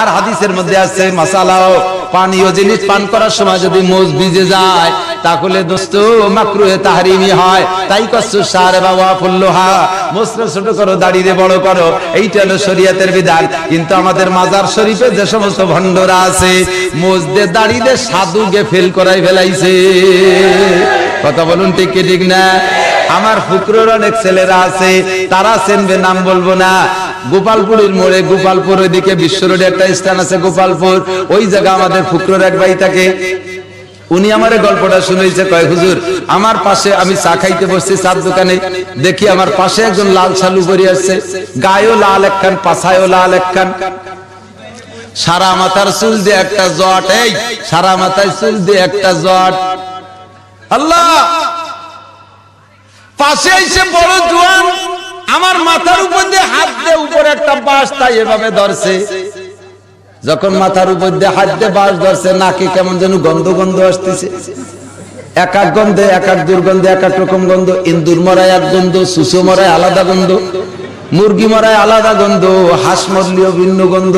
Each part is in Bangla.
আর হাদিসের মধ্যে আছে, মাসালাও। পানীয় জিনিস পান করার সময় যদি মোজ ভিজে যায়, তাহলে দোস্ত, মাকরুহে তাহরিমি হয়। তাই কচ্ছু সারে বাবা ফুল্লোহা মোসরে ছোট করো দাড়িয়ে বড় করো। এইটা হলো শরীয়তের বিধান। কিন্তু আমাদের মাজার শরীফে যে সমস্ত ভণ্ডরা আছে মোজদে দাড়িয়ে সাধুকে ফেল করাই ফেলাইছে। কথা বলুন ঠিক কি ঠিক না? আমার ফুকরোর অনেক ছেলেরা আছে, তারা চেনবে নাম বলব না। গোপালপুরের মোড়ে গোপালপুর ওইদিকে বিশ্ব রোডে একটা স্থান আছে গোপালপুর। ওই জায়গা আমাদের ফুকরোর এক ভাই থাকে। উনি আমার গল্পটা শুনেছে কয়, হুজুর, আমার পাশে আমি চা খাইতে বসছি চার দোকানে। দেখি আমার পাশে একজন লাল শালু পরে আসছে গায়েও লাল একখান, পাছায়ও লাল একখান। সারা মাথার চুল দিয়ে একটা জট, এই, সারা মাথায় চুল দিয়ে একটা জট। আল্লাহ! পাশে এসে বড় জোয়ান। আমার মাথার উপর দিয়ে হাত দিয়ে উপরে একটা বাঁশ তাই এভাবে ধরছে। যখন মাথার উপর দিয়ে হাত দিয়ে বাঁশ ধরছে নাকে কেমন যেন গন্ধ গন্ধ আসতেছে। এক এক গন্ধে এক এক দুর্গন্ধে এক এক রকম গন্ধ। ইন্দুর মরায় এক গন্ধ সুসো মরায় আলাদা গন্ধ। মুরগি মরায় আলাদা গন্ধ হাঁস মরলিও ভিন্ন গন্ধ।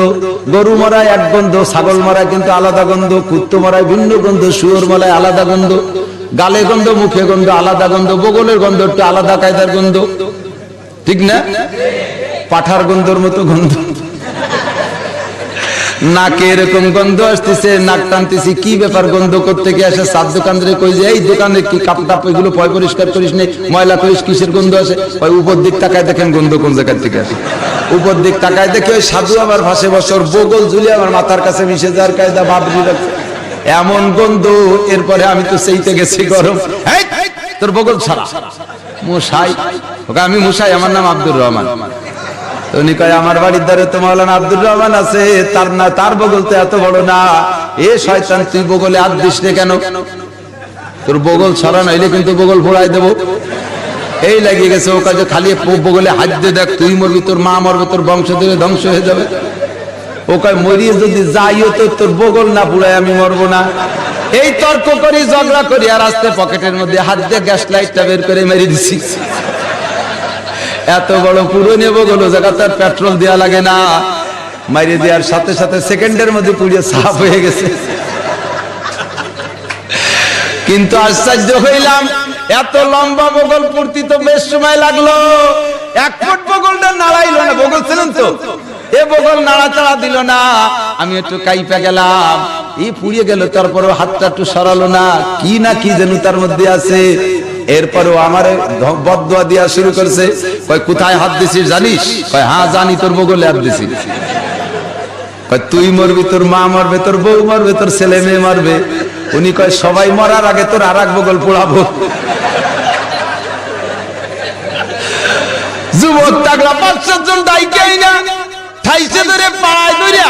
গরু মরায় এক গন্ধ ছাগল মরায় কিন্তু আলাদা গন্ধ। কুত্তো মরায় ভিন্ন গন্ধ শুয়োর মরায় আলাদা গন্ধ। গালে গন্ধ মুখে গন্ধ আলাদা গন্ধ। বগলের গন্ধ একটু আলাদা কায়দার গন্ধ। ঠিক না? পাঠার গন্ধর মতো গন্ধ। নাকে এরকম গন্ধ আসতেছে, নাক টানতেছি, কি ব্যাপার গন্ধ করতে গিয়ে আসে? সাত দোকান কই যে, এই দোকানে কি কাপ টাপ, এগুলো পয় পরিষ্কার করিস নি, ময়লা করিস, কিসের গন্ধ আসে? ওই উপর দিক তাকায় দেখেন গন্ধ কোন জায়গা থেকে আসে? উপর দিক তাকায় দেখে ওই সাধু আমার ভাসে বছর বগল ঝুলিয়ে আমার মাথার কাছে মিশে যাওয়ার কায়দা ভাবলি রাখছে। এমন গন্ধ, এরপরে আমি তো সেইতে গেছি গরম। তোর বগল ছাড়া। মুসাই। ওকে, আমি মুসাই, আমার নাম আব্দুর রহমান। উনি কয়, আমার বাড়ির ধারে তো মাওলানা আব্দুর রহমান আছে। তার না, তার বগল তো এত বড় না। এ শয়তান, তুই বগলে হাত দিস নে কেন? তোর বগল ছড়া নইলে কিন্তু বগল ফোড়াই দেবো। এই লাগিয়ে গেছে, ও কাজে খালি বগলে হাত দিয়ে দেখ, তুই মরবি, তোর মা মরবে, তোর বংশ ধরে ধ্বংস হয়ে যাবে। ও কয়, মরিয়ে যদি যাইও তো তোর বগল না পুড়াই আমি মরবো না। এই তর্ক করি, ঝগড়া করি, আর আস্তে পকেটের মধ্যে হাত দিয়ে গ্যাস লাইটটা বের করে মেরে দিছি। এত বড় পুরো নেব গেল জায়গা তার পেট্রোল দেওয়া লাগে না। মাইরে দেওয়ার সাথে সাথে সেকেন্ডের মধ্যে পুড়িয়ে সাফ হয়ে গেছে। কিন্তু আশ্চর্য হইলাম, এত লম্বা বগল পূর্তি তো বেশ সময় লাগল। এক ফুট বগলটা নাড়াইলো না, বগল ছিলেন তো। এ বগল নাড়াচাড়া দিল না। আমি একটু কাইপা গেলাম। এই পুড়িয়ে গেল, তারপরেও হাতটা একটু সরালো না। কি না কি যেন তার মধ্যে আছে। এরপরেও আমার বদুয়া দিয়া শুরু করছে। কোথায় হাত দিছিস জানিস? হ্যাঁ জানি, তোর বগলে হাত কয়, তুই মরবি, তোর মা মরবে, তোর বউ মরবে, তোর ছেলে মেয়ে মরবে। উনি কয়, সবাই মরার আগে তোর আর এক বগল পোড়াবো। যুবক, টাকলা পাঁচ সাতজন ঠাইছে ধরে পাড়ায় ধরিয়া।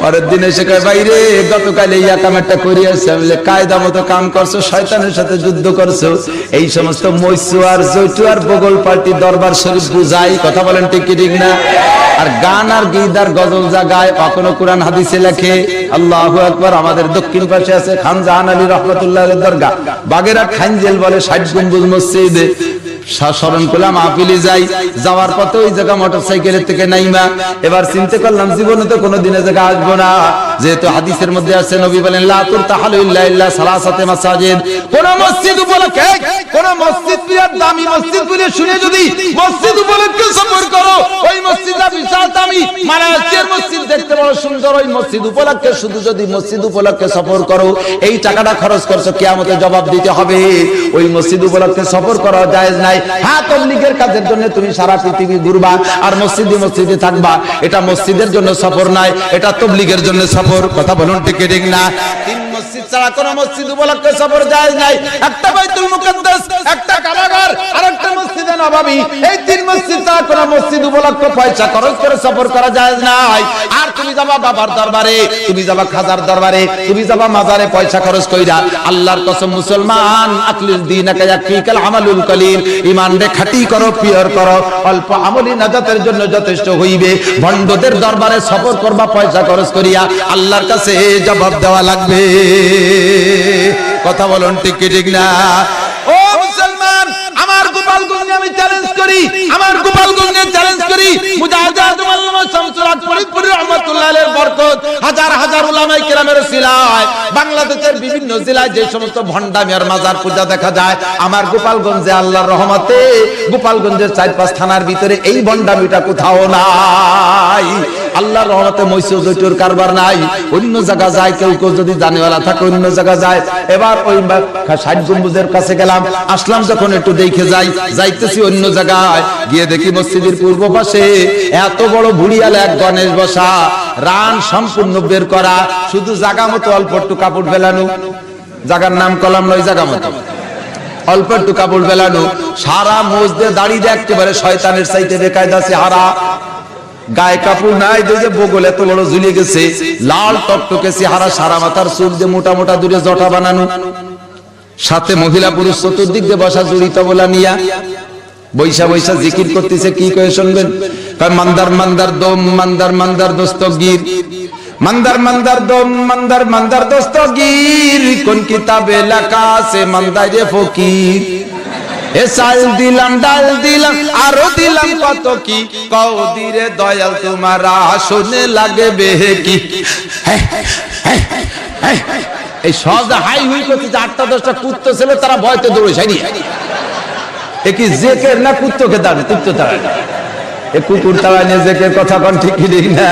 পরের দিন এসে কয় বাইরে গতকাল এই কামেরটা করে আসছে আমি কায়দা মতো কাম করছ, শয়তানের সাথে যুদ্ধ করছ। এই সমস্ত মৈসু আর জৈটু আর বগল পার্টি দরবার শরীফ বুঝাই, কথা বলেন ঠিক ঠিক না? আর গান আর গীত আর গজল যা গায় কখনো কোরআন হাদিসে লেখে, আল্লাহ আকবার, আমাদের দক্ষিণ পাশে আছে খান জাহান আলী রহমতুল্লাহ দরগা। বাগেরহাট খানজেল বলে, ষাট গম্বুজ মসজিদে। স্মরণ করলাম, আপিলি যাই। যাওয়ার পথে ওই জায়গা মোটর সাইকেলের থেকে নাইমা। এবার চিন্তা করলাম জীবনে তো কোনো জায়গা আসব না। যেহেতু হাদিসের মধ্যে আছে, নবী বলেন লাতুর কোন মসজিদ উপলক্ষে, কোন মসজিদ প্রিয়ার দামি মসজিদ প্রিয় শুনে যদি মসজিদ উপলক্ষে সফর করো, ওই মসজিদটা বিশাল দামি। দেখতে বড় সুন্দর ওই মসজিদ উপলক্ষে, শুধু যদি মসজিদ উপলক্ষে সফর করো, এই টাকাটা খরচ করছ কিয়ামতে জবাব দিতে হবে। ওই মসজিদ উপলক্ষে সফর করা জায়েজ নাই। হ্যাঁ তবলিগের কাজের জন্য তুমি সারা পৃথিবী ঘুরবা, আর মসজিদে মসজিদে থাকবা। এটা মসজিদের জন্য সফর নাই, এটা তবলিগের জন্য সফর। কথা বলুন ঠিক ঠিক না? যায় একটা বাইতুল মুকাদ্দাস, একটা মসজিদে নবাবী। এই অল্প নাজাতের জন্য যথেষ্ট হইবে। ভণ্ডদের দরবারে সফর করবা, পয়সা খরচ করিয়া আল্লাহর কাছে জবাব দেওয়া লাগবে। কথা বলুন ঠিক না ও মুসলমান আমার গোপালগঞ্জে আমি চ্যালেঞ্জ করি আমার গোপালগঞ্জে চ্যালেঞ্জ করি। বাংলাদেশের বিভিন্ন জেলায় যে সমস্ত ভণ্ডামি আর মাজার পূজা দেখা যায়, আমার গোপালগঞ্জে আল্লাহর রহমতে গোপালগঞ্জের চার পাঁচ থানার ভিতরে এই ভণ্ডামিটা কোথাও নাই। আল্লাহর রহমতে মৈসু জৈতুর কারবার নাই। অন্য জায়গা যায়, কেউ কেউ যদি জানেওয়ালা থাকে, অন্য জায়গা যায়। এবার ওই ষাট গম্বুজের কাছে গেলাম। আসলাম যখন একটু দেখে যাই, যাইতেছি অন্য জায়গায়। গিয়ে দেখি মসজিদের পূর্ব পাশে এত বড় ভুড়িয়াল এক গণেশ বসা। রান সম্পূর্ণ বের করা, শুধু জাগা মতো, অল্প একটু কাপড় ফেলানো জাগার নাম কলাম নয়, জাগা মতো। অল্প একটু কাপড় ফেলানো সারা মসজিদে দাঁড়িয়ে একেবারে শয়তানের চাইতে বেকায়দা হারা গায়ে কাপড় নাই, যে বগল এত বড় ঝুলে গেছে, লাল টকটকে চেহারা সারা মাথার চুল যে মোটা মোটা দূরে জটা বানানো। সাথে মহিলা পুরুষ চতুর্দিক দিয়ে বসা জড়িত বলা নিয়া। বৈশা বৈশা জিকির করতেছে, কি কয়ে শুনবেন? মান্দার মান্দার দম, মান্দার মান্দার দস্তগীর মান্দার মান্দার দম, মান্দার মান্দার দস্তগীর কোন কিতাবে লেখা আছে মান্দারে ফকির? এ চাল দিলাম, ডাল দিলাম, আরও দিলাম, কত কি? কও দিরে দয়াল, তোমার আসনে লাগে বেহে কি। এই সহজ হাই হুই করতে যে আটটা দশটা কুত্ত ছিল, তারা ভয়তে দৌড়ে সাইনি এ কি জেকের না কুত্তকে দাঁড়ায়? কুত্ত তাড়ায় এ কুকুর তাড়ায় নিয়ে জেকের কথা কন ঠিক না?